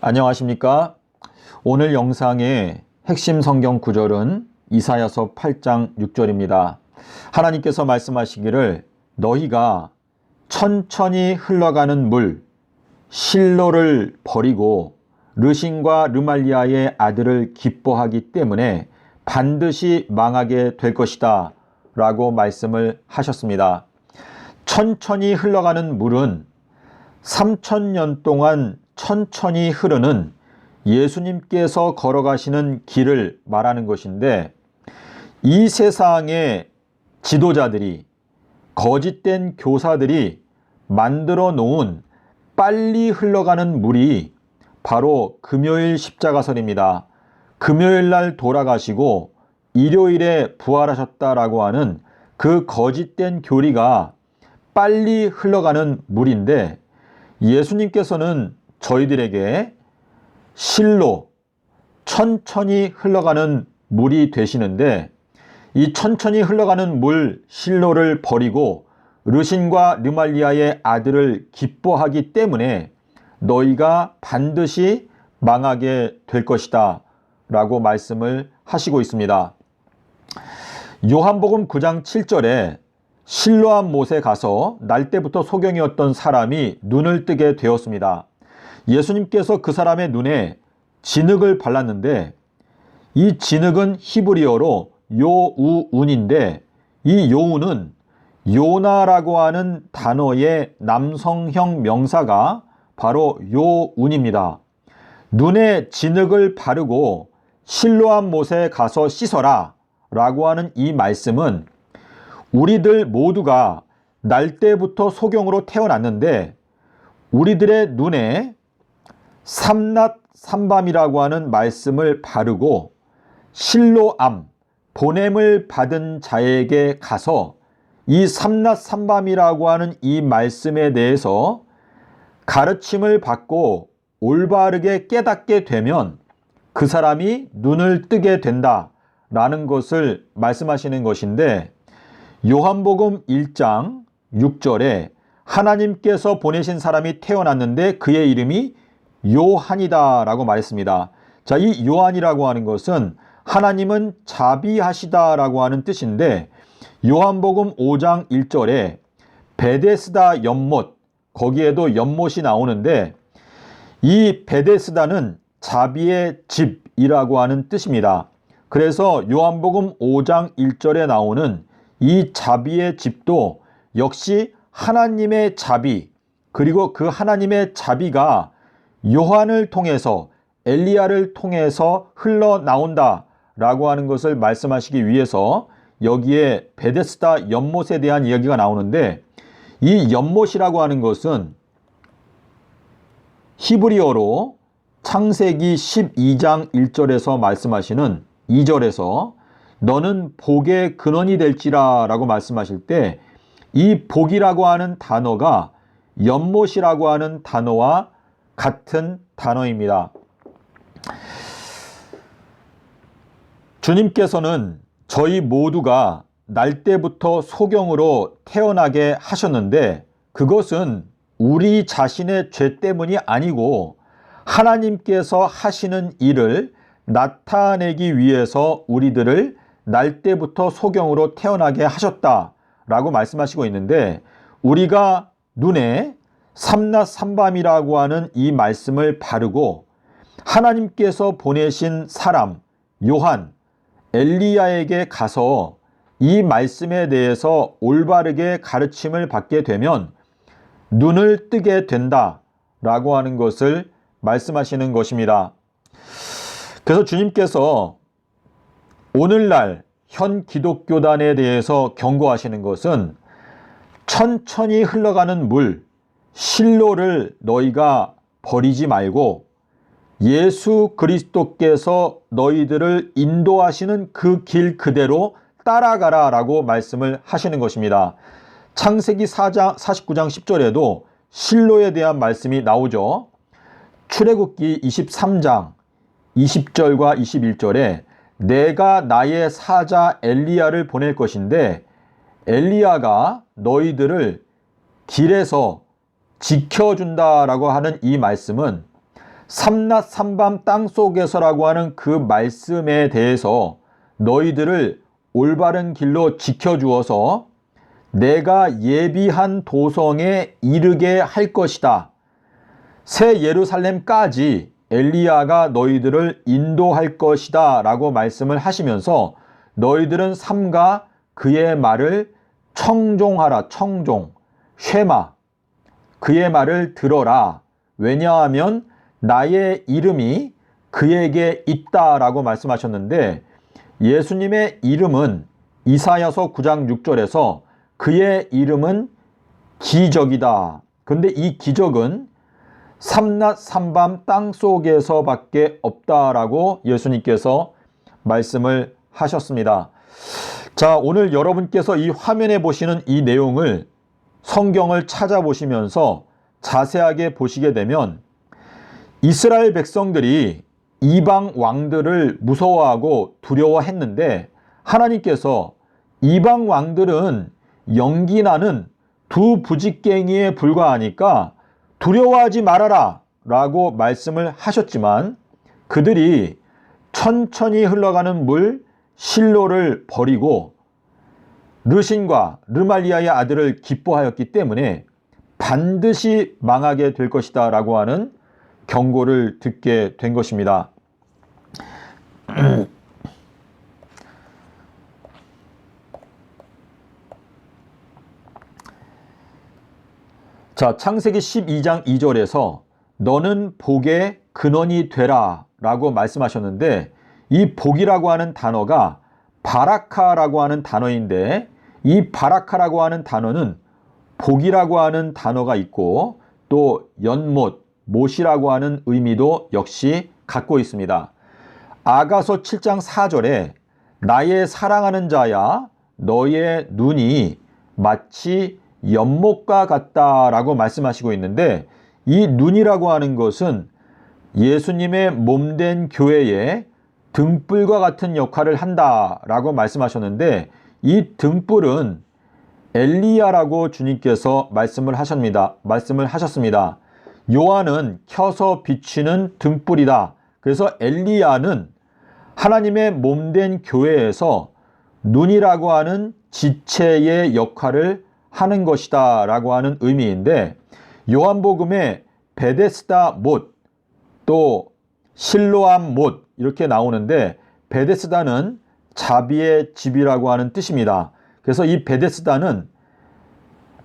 안녕하십니까? 오늘 영상의 핵심 성경 구절은 이사야서 8장 6절입니다. 하나님께서 말씀하시기를 너희가 천천히 흘러가는 물 실로를 버리고 르신과 르말리아의 아들을 기뻐하기 때문에 반드시 망하게 될 것이다 라고 말씀을 하셨습니다. 천천히 흘러가는 물은 3천년 동안 천천히 흐르는 예수님께서 걸어가시는 길을 말하는 것인데 이 세상의 지도자들이 거짓된 교사들이 만들어 놓은 빨리 흘러가는 물이 바로 금요일 십자가설입니다. 금요일 날 돌아가시고 일요일에 부활하셨다라고 하는 그 거짓된 교리가 빨리 흘러가는 물인데 예수님께서는 저희들에게 실로 천천히 흘러가는 물이 되시는데 이 천천히 흘러가는 물 실로를 버리고 르신과 르말리아의 아들을 기뻐하기 때문에 너희가 반드시 망하게 될 것이다 라고 말씀을 하시고 있습니다. 요한복음 9장 7절에 실로암 못에 가서 날 때부터 소경이었던 사람이 눈을 뜨게 되었습니다. 예수님께서 그 사람의 눈에 진흙을 발랐는데 이 진흙은 히브리어로 요우운인데 이 요우는 요나라고 하는 단어의 남성형 명사가 바로 요운입니다. 눈에 진흙을 바르고 실로암 못에 가서 씻어라 라고 하는 이 말씀은 우리들 모두가 날 때부터 소경으로 태어났는데 우리들의 눈에 삼낮 삼밤이라고 하는 말씀을 바르고 실로암 보냄을 받은 자에게 가서 이 삼낮 삼밤이라고 하는 이 말씀에 대해서 가르침을 받고 올바르게 깨닫게 되면 그 사람이 눈을 뜨게 된다 라는 것을 말씀하시는 것인데 요한복음 1장 6절에 하나님께서 보내신 사람이 태어났는데 그의 이름이 요한이다 라고 말했습니다. 자, 이 요한이라고 하는 것은 하나님은 자비하시다 라고 하는 뜻인데 요한복음 5장 1절에 베데스다 연못 거기에도 연못이 나오는데 이 베데스다는 자비의 집이라고 하는 뜻입니다. 그래서 요한복음 5장 1절에 나오는 이 자비의 집도 역시 하나님의 자비 그리고 그 하나님의 자비가 요한을 통해서 엘리야를 통해서 흘러나온다 라고 하는 것을 말씀하시기 위해서 여기에 베데스다 연못에 대한 이야기가 나오는데 이 연못이라고 하는 것은 히브리어로 창세기 12장 1절에서 말씀하시는 2절에서 너는 복의 근원이 될지라 라고 말씀하실 때 이 복이라고 하는 단어가 연못이라고 하는 단어와 같은 단어입니다. 주님께서는 저희 모두가 날 때부터 소경으로 태어나게 하셨는데 그것은 우리 자신의 죄 때문이 아니고 하나님께서 하시는 일을 나타내기 위해서 우리들을 날 때부터 소경으로 태어나게 하셨다라고 말씀하시고 있는데 우리가 눈에 삼낮 삼밤이라고 하는 이 말씀을 바르고 하나님께서 보내신 사람 요한 엘리야에게 가서 이 말씀에 대해서 올바르게 가르침을 받게 되면 눈을 뜨게 된다 라고 하는 것을 말씀하시는 것입니다. 그래서 주님께서 오늘날 현 기독교단에 대해서 경고하시는 것은 천천히 흘러가는 물, 실로를 너희가 버리지 말고 예수 그리스도께서 너희들을 인도하시는 그 길 그대로 따라가라 라고 말씀을 하시는 것입니다. 창세기 4장, 49장 10절에도 실로에 대한 말씀이 나오죠. 출애굽기 23장 20절과 21절에 내가 나의 사자 엘리야를 보낼 것인데 엘리야가 너희들을 길에서 지켜준다라고 하는 이 말씀은 삼낮 삼밤 땅 속에서라고 하는 그 말씀에 대해서 너희들을 올바른 길로 지켜주어서 내가 예비한 도성에 이르게 할 것이다. 새 예루살렘까지 엘리야가 너희들을 인도할 것이다 라고 말씀을 하시면서 너희들은 삼가 그의 말을 청종하라. 청종. 쉐마 그의 말을 들어라 왜냐하면 나의 이름이 그에게 있다라고 말씀하셨는데 예수님의 이름은 이사야서 9장 6절에서 그의 이름은 기적이다. 근데 이 기적은 삼낮 삼밤 땅 속에서밖에 없다라고 예수님께서 말씀을 하셨습니다. 자, 오늘 여러분께서 이 화면에 보시는 이 내용을 성경을 찾아보시면서 자세하게 보시게 되면 이스라엘 백성들이 이방 왕들을 무서워하고 두려워했는데 하나님께서 이방 왕들은 연기나는 두 부직갱이에 불과하니까 두려워하지 말아라 라고 말씀을 하셨지만 그들이 천천히 흘러가는 물 실로를 버리고 르신과 르말리아의 아들을 기뻐하였기 때문에 반드시 망하게 될 것이다 라고 하는 경고를 듣게 된 것입니다. 자, 창세기 12장 2절에서 너는 복의 근원이 되라 라고 말씀하셨는데 이 복이라고 하는 단어가 바라카라고 하는 단어인데 이 바라카라고 하는 단어는 복이라고 하는 단어가 있고 또 연못, 못이라고 하는 의미도 역시 갖고 있습니다. 아가서 7장 4절에 나의 사랑하는 자야 너의 눈이 마치 연못과 같다라고 말씀하시고 있는데 이 눈이라고 하는 것은 예수님의 몸된 교회에 등불과 같은 역할을 한다라고 말씀하셨는데 이 등불은 엘리야라고 주님께서 말씀을 하셨습니다. 말씀을 하셨습니다. 요한은 켜서 비치는 등불이다. 그래서 엘리야는 하나님의 몸된 교회에서 눈이라고 하는 지체의 역할을 하는 것이다 라고 하는 의미인데 요한복음에 베데스다 못 또 실로암 못 이렇게 나오는데 베데스다는 자비의 집이라고 하는 뜻입니다. 그래서 이 베데스다는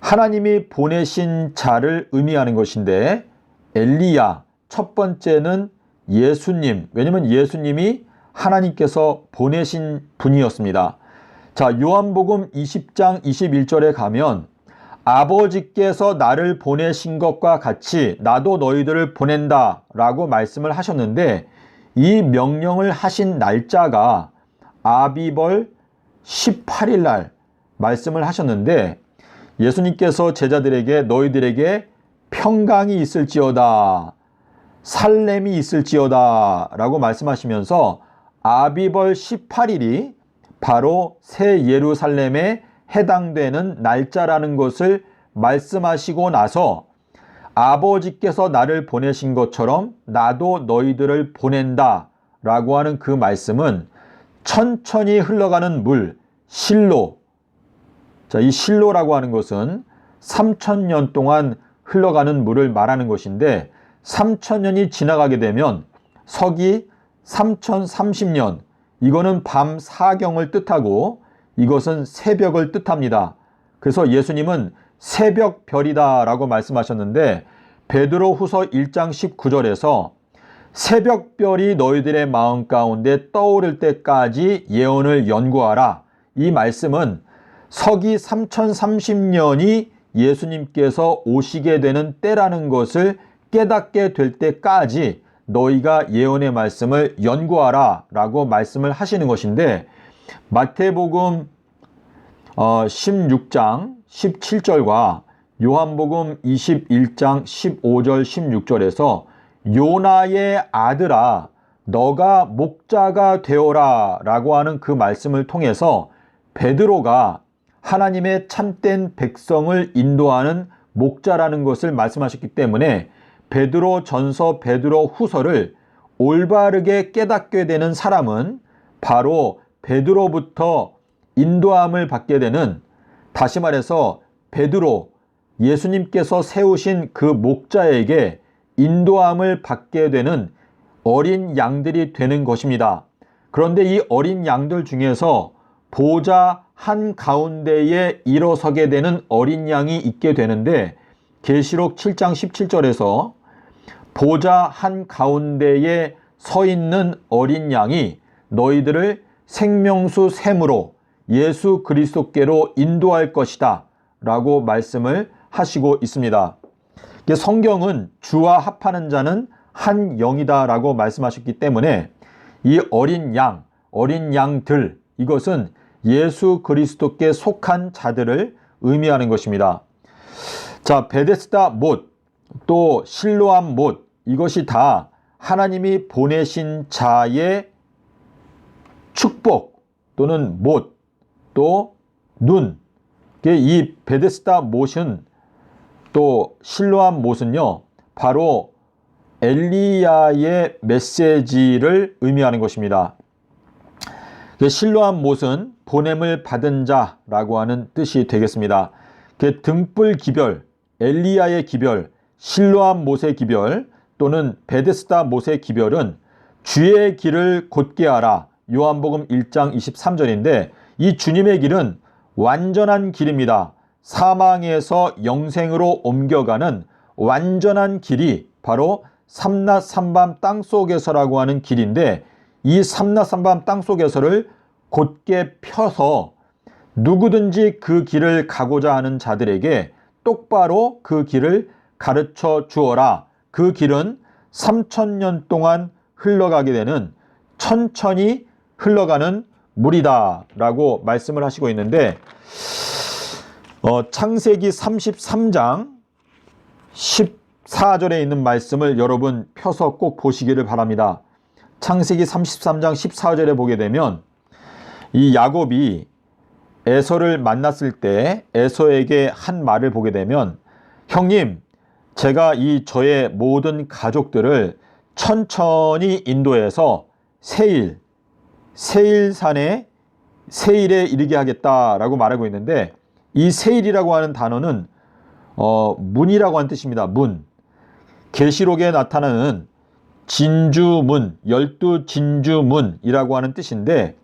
하나님이 보내신 자를 의미하는 것인데 엘리야 첫 번째는 예수님 왜냐면 예수님이 하나님께서 보내신 분이었습니다. 자, 요한복음 20장 21절에 가면 아버지께서 나를 보내신 것과 같이 나도 너희들을 보낸다 라고 말씀을 하셨는데 이 명령을 하신 날짜가 아비벌 18일 날 말씀을 하셨는데 예수님께서 제자들에게 너희들에게 평강이 있을지어다 살렘이 있을지어다 라고 말씀하시면서 아비벌 18일이 바로 새 예루살렘에 해당되는 날짜라는 것을 말씀하시고 나서 아버지께서 나를 보내신 것처럼 나도 너희들을 보낸다 라고 하는 그 말씀은 천천히 흘러가는 물, 실로. 자, 이 실로라고 하는 것은 3천년 동안 흘러가는 물을 말하는 것인데 3천년이 지나가게 되면 서기 3030년 이거는 밤 사경을 뜻하고 이것은 새벽을 뜻합니다. 그래서 예수님은 새벽별이다 라고 말씀하셨는데 베드로 후서 1장 19절에서 새벽별이 너희들의 마음 가운데 떠오를 때까지 예언을 연구하라. 이 말씀은 서기 3030년이 예수님께서 오시게 되는 때라는 것을 깨닫게 될 때까지 너희가 예언의 말씀을 연구하라 라고 말씀을 하시는 것인데 마태복음 16장 17절과 요한복음 21장 15절 16절에서 요나의 아들아 너가 목자가 되어라 라고 하는 그 말씀을 통해서 베드로가 하나님의 참된 백성을 인도하는 목자라는 것을 말씀하셨기 때문에 베드로 전서 베드로 후서를 올바르게 깨닫게 되는 사람은 바로 베드로부터 인도함을 받게 되는 다시 말해서 베드로 예수님께서 세우신 그 목자에게 인도함을 받게 되는 어린 양들이 되는 것입니다. 그런데 이 어린 양들 중에서 보좌 한 가운데에 일어서게 되는 어린 양이 있게 되는데 계시록 7장 17절에서 보좌 한 가운데에 서 있는 어린 양이 너희들을 생명수 샘으로 예수 그리스도께로 인도할 것이다 라고 말씀을 하시고 있습니다. 성경은 주와 합하는 자는 한 영이다 라고 말씀하셨기 때문에 이 어린 양, 어린 양들 이것은 예수 그리스도께 속한 자들을 의미하는 것입니다. 자, 베데스다 못, 또 실로암 못 이것이 다 하나님이 보내신 자의 축복 또는 못, 또 눈. 이 베데스다 못은 또 실로암 못은요, 바로 엘리야의 메시지를 의미하는 것입니다. 실로암 못은 보냄을 받은 자라고 하는 뜻이 되겠습니다. 등불 기별, 엘리야의 기별, 실로암 못의 기별 또는 베데스다 못의 기별은 주의 길을 곧게 하라. 요한복음 1장 23절인데 이 주님의 길은 완전한 길입니다. 사망에서 영생으로 옮겨가는 완전한 길이 바로 삼낮 삼밤 땅속에서라고 하는 길인데 이 삼낮 삼밤 땅속에서를 곧게 펴서 누구든지 그 길을 가고자 하는 자들에게 똑바로 그 길을 가르쳐 주어라. 그 길은 3천년 동안 흘러가게 되는 천천히 흘러가는 물이다 라고 말씀을 하시고 있는데 어, 창세기 33장 14절에 있는 말씀을 여러분 펴서 꼭 보시기를 바랍니다. 창세기 33장 14절에 보게 되면 이 야곱이 에서를 만났을 때 에서에게 한 말을 보게 되면 형님 제가 이 저의 모든 가족들을 천천히 인도해서 세일 세일산에 세일에 이르게 하겠다라고 말하고 있는데 이 세일이라고 하는 단어는 어, 문이라고 하는 뜻입니다. 문. 계시록에 나타나는 진주문, 열두 진주문이라고 하는 뜻인데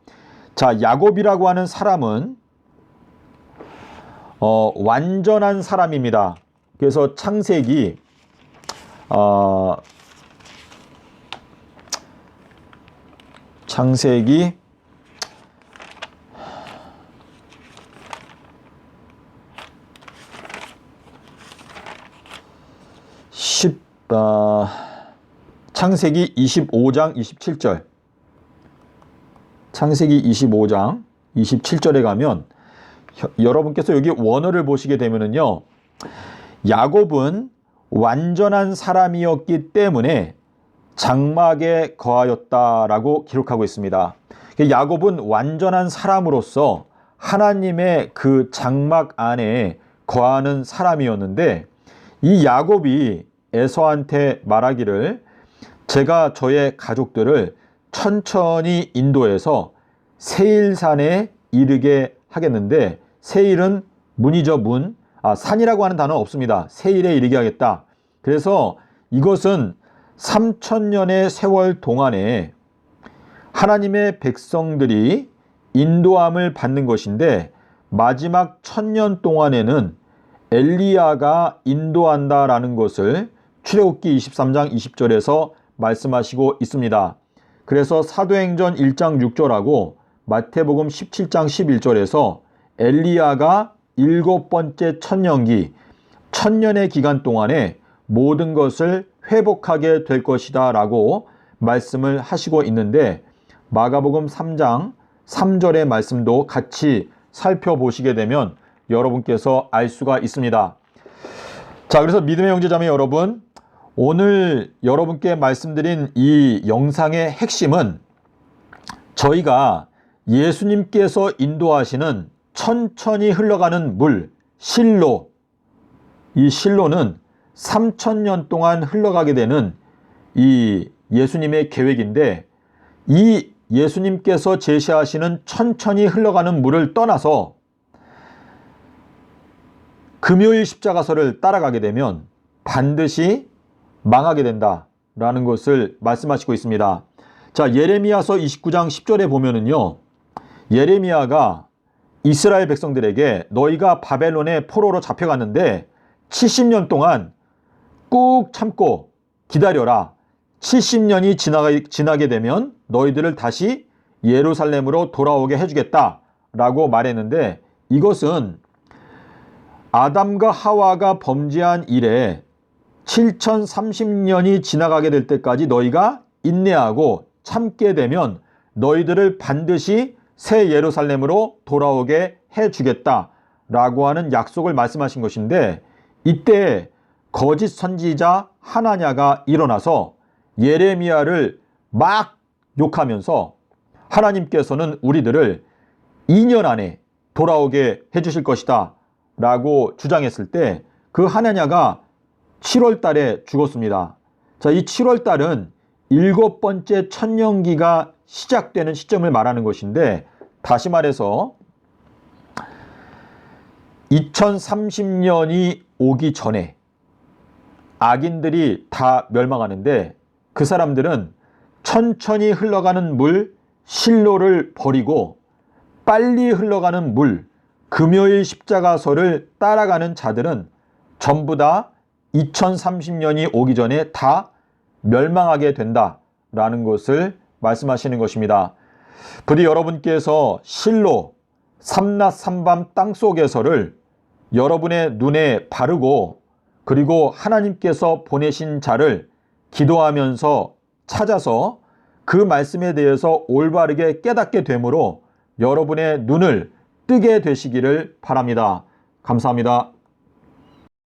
자, 야곱이라고 하는 사람은 어, 완전한 사람입니다. 그래서 창세기 어, 창세기 10 어, 창세기 25장 27절 창세기 25장 27절에 가면 여러분께서 여기 원어를 보시게 되면은요. 야곱은 완전한 사람이었기 때문에 장막에 거하였다라고 기록하고 있습니다. 야곱은 완전한 사람으로서 하나님의 그 장막 안에 거하는 사람이었는데 이 야곱이 에서한테 말하기를 제가 저의 가족들을 천천히 인도해서 세일산에 이르게 하겠는데 세일은 문이죠 문. 아, 산이라고 하는 단어는 없습니다. 세일에 이르게 하겠다. 그래서 이것은 3천년의 세월 동안에 하나님의 백성들이 인도함을 받는 것인데 마지막 천년 동안에는 엘리야가 인도한다라는 것을 출애굽기 23장 20절에서 말씀하시고 있습니다. 그래서 사도행전 1장 6절하고 마태복음 17장 11절에서 엘리야가 일곱 번째 천년기 천년의 기간 동안에 모든 것을 회복하게 될 것이다 라고 말씀을 하시고 있는데 마가복음 3장 3절의 말씀도 같이 살펴보시게 되면 여러분께서 알 수가 있습니다. 자, 그래서 믿음의 형제자매 여러분, 오늘 여러분께 말씀드린 이 영상의 핵심은 저희가 예수님께서 인도하시는 천천히 흘러가는 물, 실로. 이 실로는 3천년 동안 흘러가게 되는 이 예수님의 계획인데 이 예수님께서 제시하시는 천천히 흘러가는 물을 떠나서 금요일 십자가서를 따라가게 되면 반드시 망하게 된다라는 것을 말씀하시고 있습니다. 자, 예레미야서 29장 10절에 보면은요. 예레미야가 이스라엘 백성들에게 너희가 바벨론의 포로로 잡혀갔는데 70년 동안 꾹 참고 기다려라. 70년이 지나가, 지나게 되면 너희들을 다시 예루살렘으로 돌아오게 해주겠다. 라고 말했는데 이것은 아담과 하와가 범죄한 이래 7030년이 지나가게 될 때까지 너희가 인내하고 참게 되면 너희들을 반드시 새 예루살렘으로 돌아오게 해 주겠다. 라고 하는 약속을 말씀하신 것인데 이때 거짓 선지자 하나냐가 일어나서 예레미야를 막 욕하면서 하나님께서는 우리들을 2년 안에 돌아오게 해주실 것이다. 라고 주장했을 때 그 하나냐가 7월 달에 죽었습니다. 자, 이 7월 달은 일곱 번째 천년기가 시작되는 시점을 말하는 것인데 다시 말해서 2030년이 오기 전에 악인들이 다 멸망하는데 그 사람들은 천천히 흘러가는 물 실로를 버리고 빨리 흘러가는 물 금요일 십자가서를 따라가는 자들은 전부 다 2030년이 오기 전에 다 멸망하게 된다라는 것을 말씀하시는 것입니다. 부디 여러분께서 실로 삼낮 삼밤 땅 속에서를 여러분의 눈에 바르고 그리고 하나님께서 보내신 자를 기도하면서 찾아서 그 말씀에 대해서 올바르게 깨닫게 되므로 여러분의 눈을 뜨게 되시기를 바랍니다. 감사합니다.